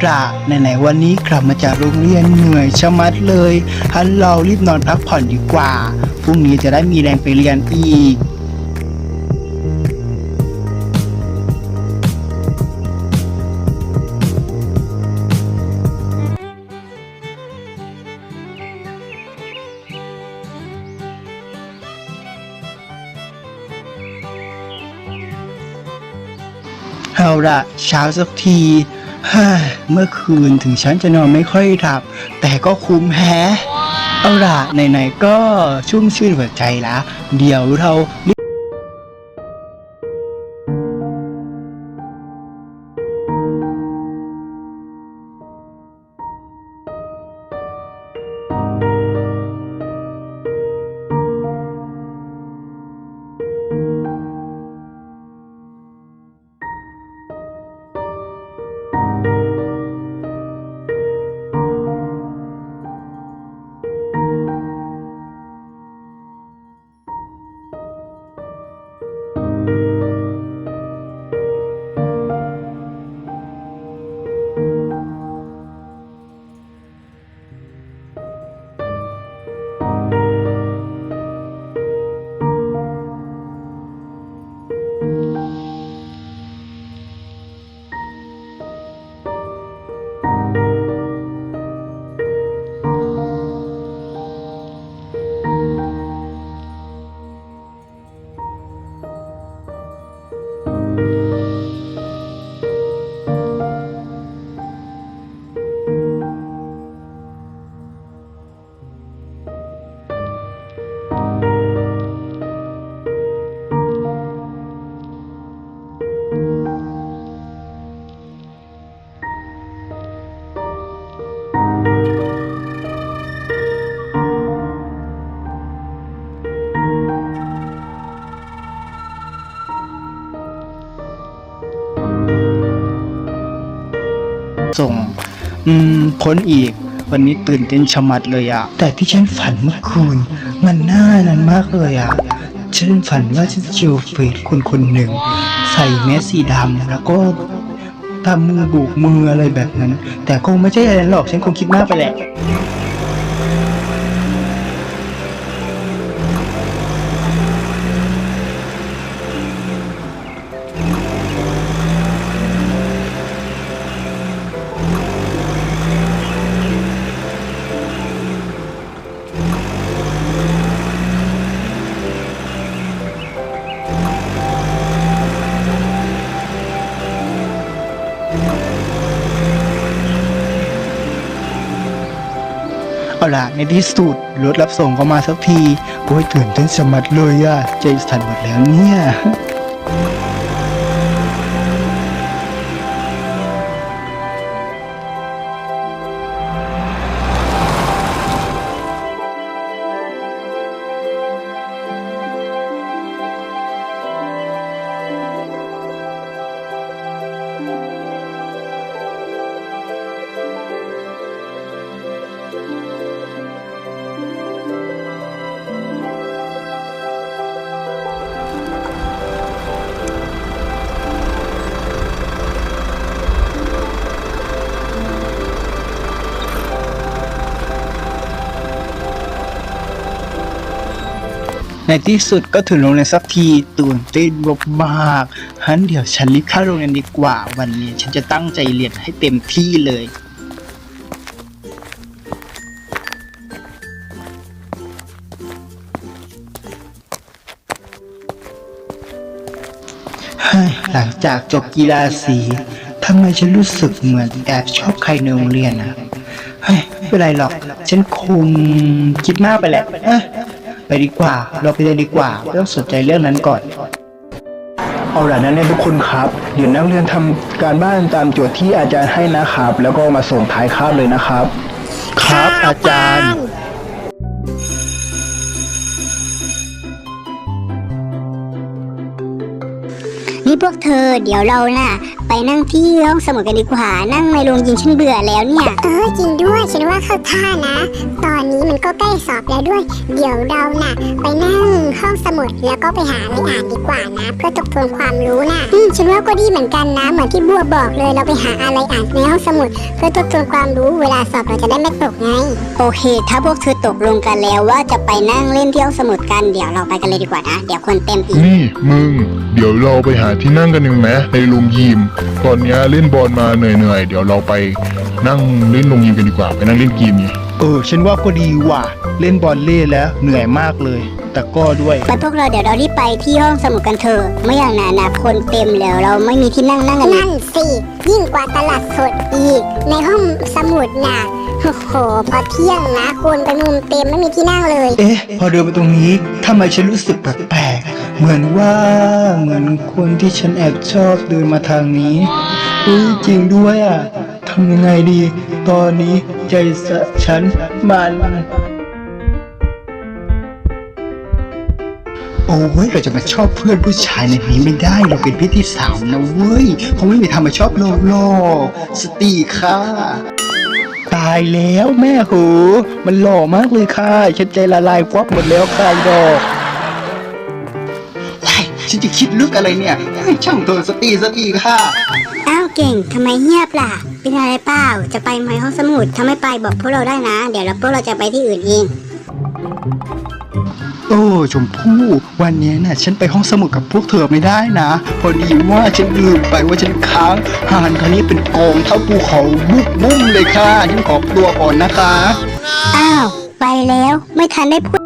เอาละไหนๆวันนี้กลับมาจากโรงเรียนเหนื่อยชะมัดเลยฮันเรารีบนอนพักผ่อนดีกว่าพรุ่งนี้จะได้มีแรงไปเรียนอีกเอาละเช้าสักที เมื่อคืนถึงฉันจะนอนไม่ค่อยหลับ แต่ก็คุ้มแฮะเอาละไหนๆก็ชุ่มชื่นหัวใจละเดี๋ยวเรา ส่ง อืมพ้นอีก วันนี้ตื่นเต้นชะมัดเลยอะแต่ที่ฉันฝันเมื่อคืนมันน่านั้นมากเลยอะฉันฝันว่าฉันเจอเฟซคนคนหนึ่ง ใส่แมสสีดำแล้วก็ทำมือบุกมืออะไรแบบนั้น แต่คงไม่ใช่อะไรหรอกฉันคงคิดมากไปแหละ เอาล่ะในที่สุดรถรับส่งก็มาสักทีโอ้ยตื่นเต้นสมัดเลยอะใจสั่นหมดแล้วเนี่ย ในที่สุดก็ถึงโรงเรียนสักทีตื่นเต้นมากๆฮันเดี๋ยวฉันรีบเข้าโรงเรียนดีกว่า วันนี้ฉันจะตั้งใจเรียนให้เต็มที่เลยฮ้ยหลังจากจบกีฬาสีทำไมฉันรู้สึกเหมือนแอบชอบใครในโรงเรียนอะเฮ้ยไม่เป็นไรหรอก ฉันคงคิดมากไปแหละ ไปดีกว่า เราไปเรียนดีกว่าไม่ต้องสนใจเรื่องนั้นก่อน เอาล่ะนักเรียนทุกคนครับ เดี๋ยวนักเรียนทำการบ้านตามโจทย์ที่อาจารย์ให้นะครับ แล้วก็มาส่งท้ายคาบเลยนะครับ ครับอาจารย์ยนี่พวกเธอเดี๋ยวเราน่ะ ไปนั่งที่ห้องสมุดกันดีกว่า นั่งในโรงยิมฉันเบื่อแล้วเนี่ย เออจริงด้วยฉันว่าเข้าท่านะ ตอนนี้มันก็ใกล้สอบแล้วด้วย เดี๋ยวเราน่ะ ไปนั่งห้องสมุดแล้วก็ไปหาอะไรอ่านดีกว่านะ เพื่อทบทวนความรู้น่ะอืมฉันว่าก็ดีเหมือนกันนะ เหมือนที่บัวบอกเลยเราไปหาอะไรอ่านในห้องสมุด เพื่อทบทวนความรู้เวลาสอบเราจะได้ไม่ตกไง โอเค ถ้าพวกเธอตกลงกันแล้วว่าจะไปนั่งเล่นที่ห้องสมุดกันเดี๋ยวเราไปกันเลยดีกว่านะ เดี๋ยวคนเต็มอีก นี่มึง เดี๋ยวเราไปหาที่นั่งกันหนึ่งไหมในโรงยิมตอนเนี้ยเล่นบอลมาเหนื่อยๆ เดี๋ยวเราไปนั่งเล่นโรงยิมกันดีกว่า ไปนั่งเล่นเกมไงเออ ฉันว่าก็ดีว่ะ เล่นบอลเล่แล้วเหนื่อยมากเลย แต่ก็ด้วย ไปพวกเราเดี๋ยวเรารีบไปที่ห้องสมุดกันเถอะไม่อย่างนั้นนะคนเต็มแล้วเราไม่มีที่นั่งนั่งกันนะนั่นสิ ยิ่งกว่าตลาดสดอีก ในห้องสมุดน่ะโอ้โห พอเที่ยงนะคนไปมุมเต็มไม่มีที่นั่งเลย เอ๊ะ พอเดินมาตรงนี้ทำไมฉันรู้สึกแปลกๆ เหมือนว่าเหมือนคนที่ฉันแอบชอบเดินมาทางนี้เฮ้ยจริงด้วยอะทำยังไงดี ตอนนี้ใจสะฉันมันโอ้ยเราจะมาชอบเพื่อนผู้ชายในนี้ไม่ได้เราเป็นพี่ที่สาวนะเว้ยเขาไม่มีทางมาชอบโลโลสตีค่ะ ตายแล้วแม่โหมันหล่อมากเลยค่ะฉันใจละลายควับหมดแล้วค่ะไอ้ดอกว้าย ฉันจะคิดลึกอะไรเนี่ยให้ช่างเธอสตีสตีค่ะ อ้าวเก่งทำไมเงียบล่ะ เป็นอะไรเปล่า จะไปไหมห้องสมุดถ้าไม่ไปบอกพวกเราได้นะ เดี๋ยวเราพวกเราจะไปที่อื่นเอง โอ้ชมพู่วันนี้น่ะฉันไปห้องสมุดกับพวกเธอไม่ได้นะ พอดีว่าฉันลืมไปว่าฉันค้างหานคันนี้เป็นกองเท่าภูเขาบุกบุ้มเลยค่ะฉันขอตัวก่อนนะคะ อ้าว ไปแล้วไม่ทันได้พูด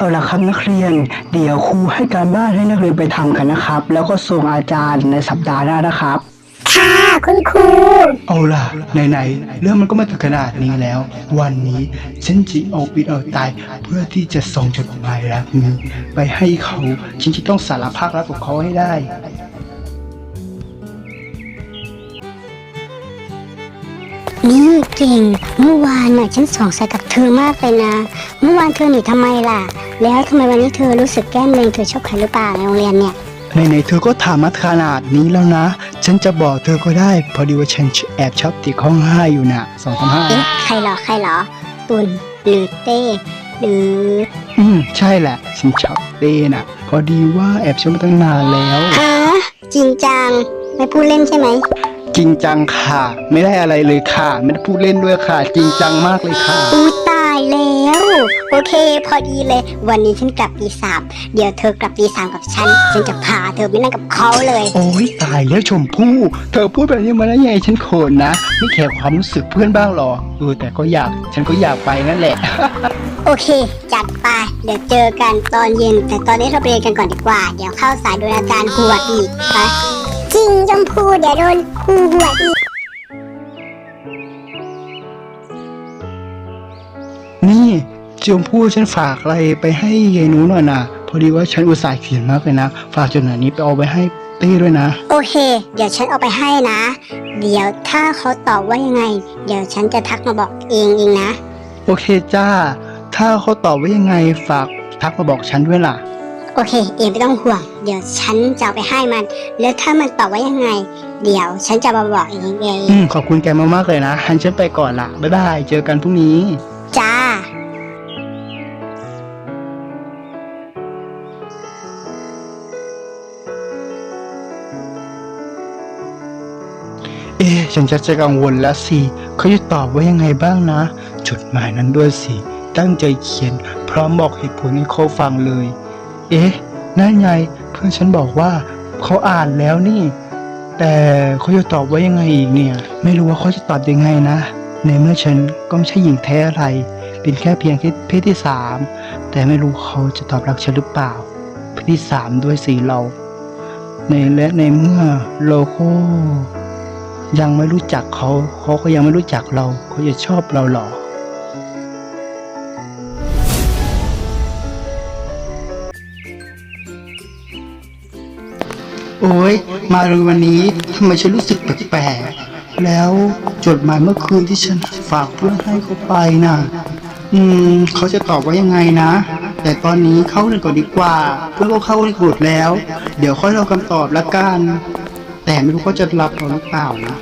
เอาละครับนักเรียน เดี๋ยวครูให้การบ้านให้นักเรียนไปทำกันนะครับ แล้วก็ส่งอาจารย์ในสัปดาห์หน้านะครับ ค่ะคุณครูเอาล่ะไหนๆเรื่องมันก็มาถึงขนาดนี้แล้ว วันนี้ฉันจะเอาปิดเอาตายเพื่อที่จะส่งจดหมายรักนี้ไปให้เขาฉันจะต้องสารภาพรักกับเขาให้ได้ นี่เก่ง เมื่อวานน่ะฉันสงสัยกับเธอมากเลยนะ เมื่อวานเธอหนีทำไมล่ะ แล้วทำไมวันนี้เธอรู้สึกแก้มเล็งเธอชอบใครหรือเปล่าในโรงเรียนเนี่ยไหนๆเธอก็ถามมาขนาดนี้แล้วนะ ฉันจะบอกเธอก็ได้ พอดีว่าฉันแอบชอบติดข้องห้าอยู่นะสองสามห้าเอ๊ะใครเหรอใครเหรอ ตุลหรือเต้หรือ อืมใช่แหละฉันชอบเต้น่ะ พอดีว่าแอบชอบมาตั้งนานแล้วฮะจริงจังไม่พูดเล่นใช่ไหม จริงจังค่ะ ไม่ได้อะไรเลยค่ะ ไม่ได้พูดเล่นด้วยค่ะ จริงจังมากเลยค่ะ อู้ตายแล้ว โอเค พอดีเลย วันนี้ฉันกลับตีสามเดี๋ยวเธอกลับตีสามกับฉัน ฉันจะพาเธอไปนั่งกับเขาเลย โอ้ยตายแล้วชมพู่ เธอพูดแบบนี้มาแล้วยังไงฉันโขนนะ ไม่แคร์ความรู้สึกเพื่อนบ้างหรอเออแต่ก็อยากฉันก็อยากไปนั่นแหละ โอเค จัดไป เดี๋ยวเจอกันตอนเย็น แต่ตอนนี้เราไปเรียนกันก่อนดีกว่า เดี๋ยวเข้าสายโดนอาจารย์หัวดอีกไป จริงชมพูเดี๋ยวโดนครูหัวดอีก นี่ชมพู่ฉันฝากอะไรไปให้ยายหนูหน่อยนะพอดีว่าฉันอุตส่าห์เขียนมากเลยนะ ฝากจดหมายนี้ไปเอาไปให้เต้ด้วยนะ โอเค เดี๋ยวฉันเอาไปให้นะ เดี๋ยวถ้าเขาตอบว่ายังไง เดี๋ยวฉันจะทักมาบอกเองเองนะ โอเคจ้า ถ้าเขาตอบว่ายังไงฝากทักมาบอกฉันด้วยล่ะโอเค เองไม่ต้องห่วง เดี๋ยวฉันจะเอาไปให้มัน แล้วถ้ามันตอบว่ายังไง เดี๋ยวฉันจะมาบอกเองเองอืมขอบคุณแกมากๆเลยนะฮันฉันไปก่อนละบ๊ายบาย เจอกันพรุ่งนี้ จ้า เอ๊ะฉันจะจะกังวลแล้วสิเขาจะตอบว่ายังไงบ้างนะ จดหมายนั้นด้วยสิ ตั้งใจเขียน พร้อมบอกเหตุผลให้เขาฟังเลย เอ๊ะนั่นไงเพื่อนฉันบอกว่าเขาอ่านแล้วนี่ แต่เขาจะตอบว่ายังไงอีกเนี่ย ไม่รู้ว่าเขาจะตอบยังไงนะ ในเมื่อฉันก็ไม่ใช่หญิงแท้อะไร เป็นแค่เพียงแค่เพศที่สามแต่ไม่รู้เขาจะตอบรักฉันหรือเปล่า เพศที่สามด้วยสีเรา ในและในเมื่อเราก็ยังไม่รู้จักเขาเขาก็ยังไม่รู้จักเราเขาจะชอบเราหรอ โอ้ยมาเลยวันนี้ทำไมฉันรู้สึกแปลกๆแล้วจดหมายเมื่อคืนที่ฉันฝากเพื่อนให้เขาไปน่ะ อืมเขาจะตอบว่ายังไงนะ แต่ตอนนี้เข้าเรียนก่อนดีกว่า เพื่อนก็เข้าเรียนกดแล้ว เดี๋ยวค่อยเราคำตอบละกัน แต่ไม่รู้เขาจะรับเราหรือเปล่านะ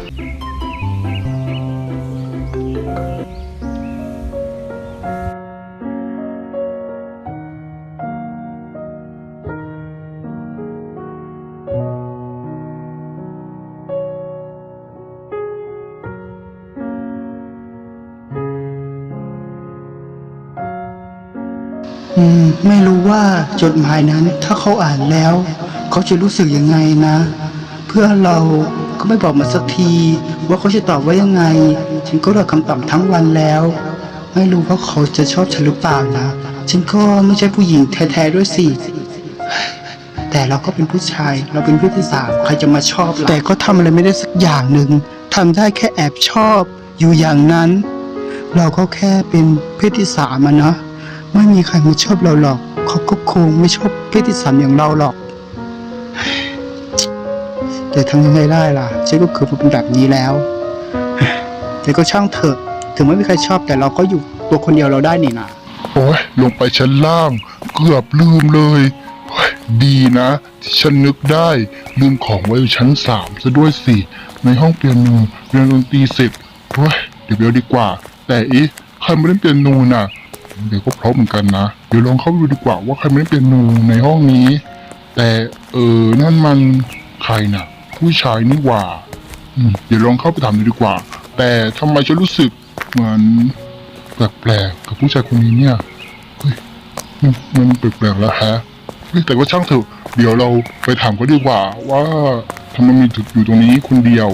ไม่รู้ว่าจดหมายนั้นถ้าเขาอ่านแล้ว เขาจะรู้สึกยังไงนะ เพื่อเราก็ไม่บอกมาสักที ว่าเขาจะตอบว่ายังไง ฉันก็รอคำตอบทั้งวันแล้ว ไม่รู้ว่าเขาจะชอบฉันหรือเปล่านะ ฉันก็ไม่ใช่ผู้หญิงแท้ๆด้วยสิแต่เราก็เป็นผู้ชาย เราเป็นเพศที่สามใครจะมาชอบล่ะแต่ก็ทำอะไรไม่ได้สักอย่างหนึ่งทำได้แค่แอบชอบอยู่อย่างนั้น เราก็แค่เป็นเพศที่สามอะนะ ไม่มีใครมาชอบเราหรอกเขาก็คงไม่ชอบเพศที่สามอย่างเราหรอก แต่ทำยังไงได้ล่ะฉันก็คือเป็นแบบนี้แล้ว แต่ก็ช่างเถอะ ถึงไม่มีใครชอบแต่เราก็อยู่ตัวคนเดียวเราได้นี่นะโอ้ยลงไปชั้นล่าง เกือบลืมเลย ดีนะ ที่ฉันนึกได้ลืมของไว้อยู่ชั้นสามซะด้วยสิในห้องเปียโนเรียนดนตรีเสร็จโอ้ยเดี๋ยวเดี๋ยวดีกว่า แต่เอ๊ะใครไม่เล่นเปียโนน่ะ เดี๋ยวก็พร้อมเหมือนกันนะ เดี๋ยวลองเข้าไปดูดีกว่าว่าใครไม่เล่นเปียโนในห้องนี้ แต่เออนั่นมันใครน่ะ ผู้ชายนี่หว่าอืมเดี๋ยวลองเข้าไปถามดูดีกว่า แต่ทำไมฉันรู้สึกเหมือนแปลกๆกับผู้ชายคนนี้เนี่ยเฮ้ยมันแปลกๆแล้วฮะแต่ก็ช่างเถอะเดี๋ยวเราไปถามเขาดีกว่าว่าทำไมมีถึงอยู่ตรงนี้คนเดียว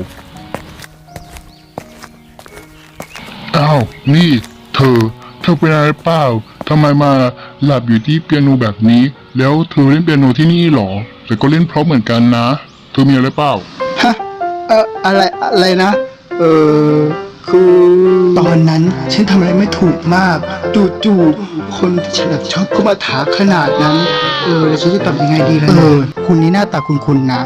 อ้าวนี่ เธอ เธอเป็นอะไรเปล่าทำไมมาหลับอยู่ที่เปียโนแบบนี้ แล้วเธอเล่นเปียโนที่นี่เหรอ แต่ก็เล่นเพราะเหมือนกันนะ เธอมีอะไรเปล่าฮะเอออะไรอะไรนะ เออคือตอนนั้นฉันทำอะไรไม่ถูกมาก จู่ๆคนที่ฉันชอบก็มาถามขนาดนั้น เออแล้วฉันจะตอบยังไงดีล่ะเออคุณนี่หน้าตาคุณคุณนะ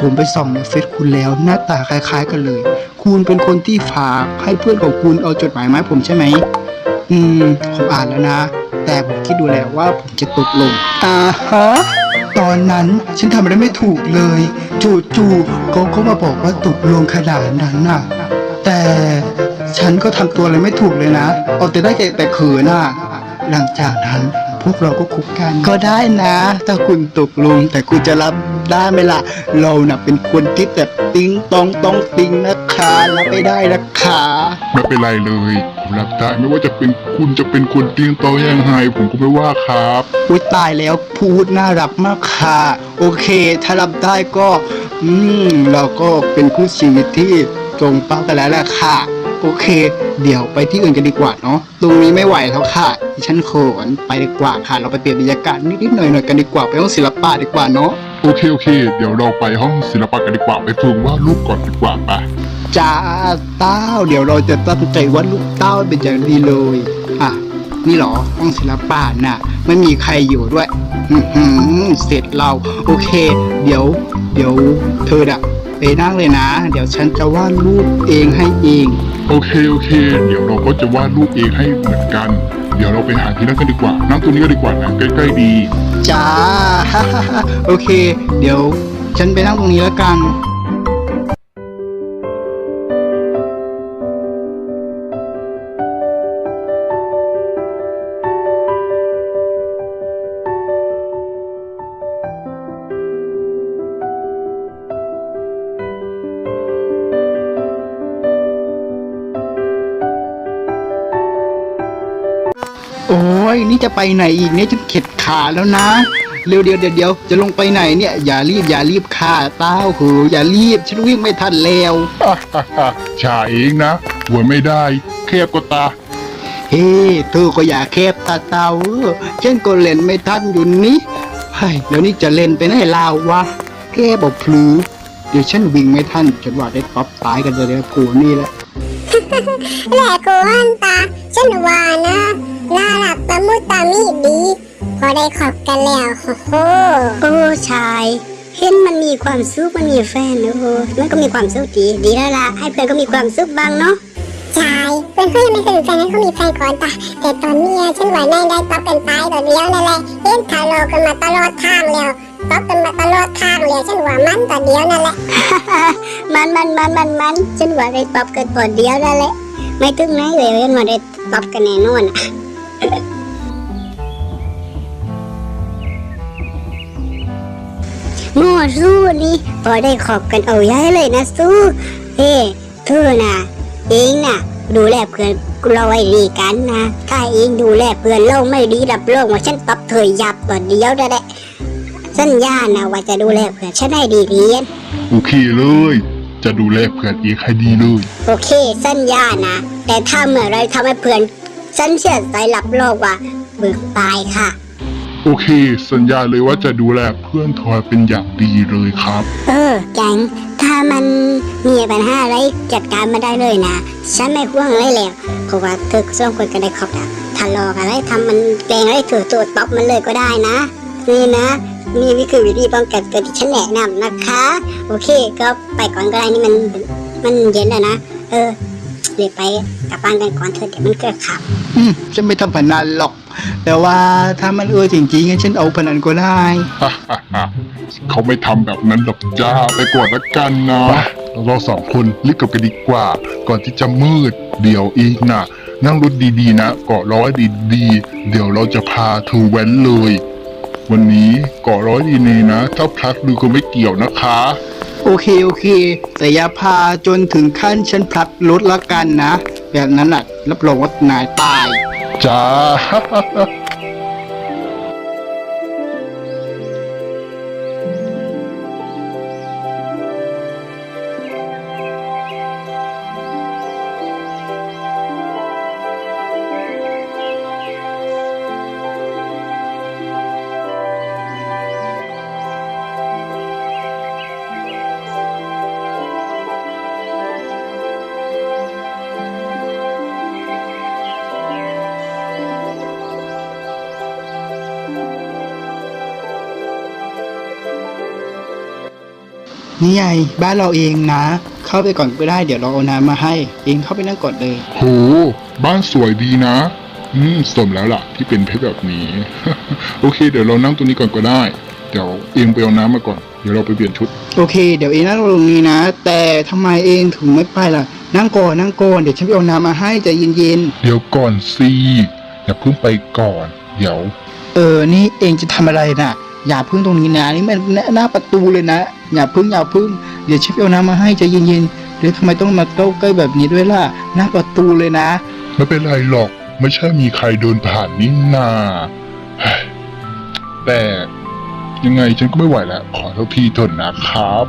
ผมไปส่องในเฟซคุณแล้ว หน้าตาคล้าย ๆ กันเลย คุณเป็นคนที่ฝากให้เพื่อนของคุณเอาจดหมายมาให้ผมใช่ไหม อืม ผมอ่านแล้วนะ แต่ผมคิดดูแล้วว่าผมจะตกลงอ่าฮะตอนนั้นฉันทำอะไรไม่ถูกเลย จู่ๆเขาก็มาบอกว่าตกลงขนาดนั้นน่ะ แต่ฉันก็ทำตัวอะไรไม่ถูกเลยนะเอาแต่ได้แต่เขินอะหลังจากนั้นพวกเราก็คุกกันก็ได้นะ ถ้าคุณตกลงแต่คุณจะรับได้ไหมล่ะ เราน่ะเป็นคนที่แบบติ้งตองต้องติ้งนะ คะรับไม่ได้นะคะไม่เป็นไรเลยผมรับได้ไม่ว่าจะเป็นคุณจะเป็นคนเตียงโตอยังไงผมก็ไม่ว่าครับอุ้ยตายแล้วพูดน่ารักมากค่ะ โอเค ถ้ารับได้ก็ อืมเราก็เป็นคู่ชีวิตที่ตรงเป้ากันแล้วแหละค่ะ โอเค เดี๋ยวไปที่อื่นกันดีกว่าเนาะตรงนี้ไม่ไหวแล้วค่ะดิฉันเขินไปดีกว่าค่ะ เราไปเปลี่ยนบรรยากาศนิดๆหน่อยๆกันดีกว่าไปห้องศิลปะดีกว่าเนาะโอเคโอเค เดี๋ยวเราไปห้องศิลปะกันดีกว่าไปฝึกวาดรูปก่อนดีกว่าไป จ้าเต้า เดี๋ยวเราจะตั้งใจวาดลูกเต้าเป็นอย่างดีเลยอะนี่เหรอห้องศิลปะน่ะ ไม่มีใครอยู่ด้วยอือหือเสร็จเรา โอเค เดี๋ยว เดี๋ยว เธออะไปนั่งเลยนะ เดี๋ยวฉันจะวาดรูปเองให้เองโอเคโอเค เดี๋ยวเราก็จะวาดรูปเองให้เหมือนกัน เดี๋ยวเราไปหาที่นั่งกันดีกว่า นั่งตรงนี้ก็ดีกว่านะใกล้ๆดีจ้าโอเค เดี๋ยว ฉันไปนั่งตรงนี้แล้วกัน โอ้ยนี่จะไปไหนอีกเนี่ยจะเข็ดขาแล้วนะ เร็วเดี๋ยวเดี๋ยวเดี๋ยวจะลงไปไหนเนี่ยอย่ารีบอย่ารีบค่ะเต้าเหออย่ารีบฉันวิ่งไม่ทันแล้วชาเองนะหัวไม่ได้แคบก็ตา เฮ้เธอก็อย่าแคบตาเต้าเออฉันก็เล่นไม่ทันอยู่นี่เฮ้ยแล้วนี่จะเล่นไปไหนลาววะแค่บอกพลือเดี๋ยวฉันวิ่งไม่ทันฉันว่าได้ป๊อปตายกันเลยนะกูนี่แหละแหละกูฮันตาฉันว่านะ น่ารักตะมุตะมิดี พอได้ขอบกันแล้วโอ้โหโอ้ชายเห็นมันมีความสุขมันมีแฟนโอ้โหมันก็มีความสุขดีดีแล้วล่ะให้เพื่อนก็มีความสุขบ้างเนาะชายเพื่อนเขายังไม่เคยมีแฟนนั้นเขามีแฟนก่อนตาแต่ตอนเนี้ยฉันว่านายได้ตอบกันตายต่อเดียวนั่นแหละเห็นทะเลาะกันมาตลอดทางแล้วตอบกันมาตลอดทางแล้วฉันว่ามันต่อเดียวนั่นแหละมันมันมันมันมันฉันว่าได้ตอบกันพอเดียวแล้วแหละไม่ถึงไหนเลยฉันว่าได้ตอบกันแน่นอน อะมั่วสู้นี่พอได้ขอบกันเอาย้ายเลยนะสู้เฮ้เธอน่ะ เองน่ะ ดูแลเพื่อนเราไว้ดีกันนะ ถ้าเองดูแลเพื่อนเราไม่ดีรับรองว่าฉันตอบเธอยับต่อเดียวได้แหละสัญญานะว่าจะดูแลเพื่อนฉันให้ดีเรียนโอเคเลย จะดูแลเพื่อนเองให้ดีเลย โอเค สัญญานะ แต่ถ้าเมื่อไรทำให้เพื่อน ฉันเชื่อใจรับโลกว่าเบิกตายค่ะ โอเค สัญญาเลยว่าจะดูแลเพื่อนทอยเป็นอย่างดีเลยครับ เออแกงถ้ามันมีปัญหาอะไรจัดการมาได้เลยนะ ฉันไม่ห่วงอะไรแล้ว เพราะว่าเธอสองคนก็ได้ขอบอะทะเลาะอะไรทำมันแกล้งอะไรถือตัวตบมันเลยก็ได้นะ นี่นะนี่นี่คือวิธีป้องกันตัวที่ฉันแนะนำนะคะ โอเค ก็ไปก่อนก็ได้นี่มันมันเย็นแล้วนะ เออ เดี๋ยวไปกลับบ้านกันก่อนเถอะเดี๋ยวมันเกิดข่าวอืมฉันไม่ทำพนันหรอก แต่ว่าถ้ามันเออจริงๆงั้นฉันเอาพนันก็ได้ เขาไม่ทำแบบนั้นหรอกจ้าไปกวดละกันนะเราสองคนรีบกลับกันดีกว่า ก่อนที่จะมืดเดี๋ยวอีกนะนั่งรถดีๆนะเกาะร้อยดีๆเดี๋ยวเราจะพาเธอแว้นเลย วันนี้เกาะร้อยดีๆนะ ถ้าพลัดลือก็ไม่เกี่ยวนะคะ โอเคโอเค แต่อย่าพาจนถึงขั้นฉันพลัดรถละกันนะ แบบนั้นน่ะรับรองว่านายตาย จ้า นี่ไงบ้านเราเองนะ เข้าไปก่อนก็ได้เดี๋ยวเราเอาน้ำมาให้ เองเข้าไปนั่งก่อนเลยโหบ้านสวยดีนะ อืมสมแล้วล่ะ ที่เป็นเพชรแบบนี้ โอเค เดี๋ยวเรานั่งตรงนี้ก่อนก็ได้ เดี๋ยวเองไปเอาน้ำมาก่อน เดี๋ยวเราไปเปลี่ยนชุด โอเค เดี๋ยวเองนั่งตรงนี้นะ แต่ทำไมเองถึงไม่ไปล่ะ นั่งก่อนนั่งก่อนเดี๋ยวฉันไปเอาน้ำมาให้ใจเย็นเดี๋ยวก่อนสิอย่าเพิ่งไปก่อน เดี๋ยว ๆเออนี่เองจะทำอะไรน่ะ อย่าพึ่งตรงนี้นะนี่มันหน้าประตูเลยนะ อย่าพึ่งอย่าพึ่งเดี๋ยวชิปเอาน้ำมาให้ใจเย็นๆเดี๋ยวทำไมต้องมาเก้าใกล้แบบนี้ด้วยล่ะ หน้าประตูเลยนะไม่เป็นไรหรอกไม่ใช่มีใครเดินผ่านนี่นาแต่ยังไงฉันก็ไม่ไหวแล้วขอโทษทีเถอะนะครับ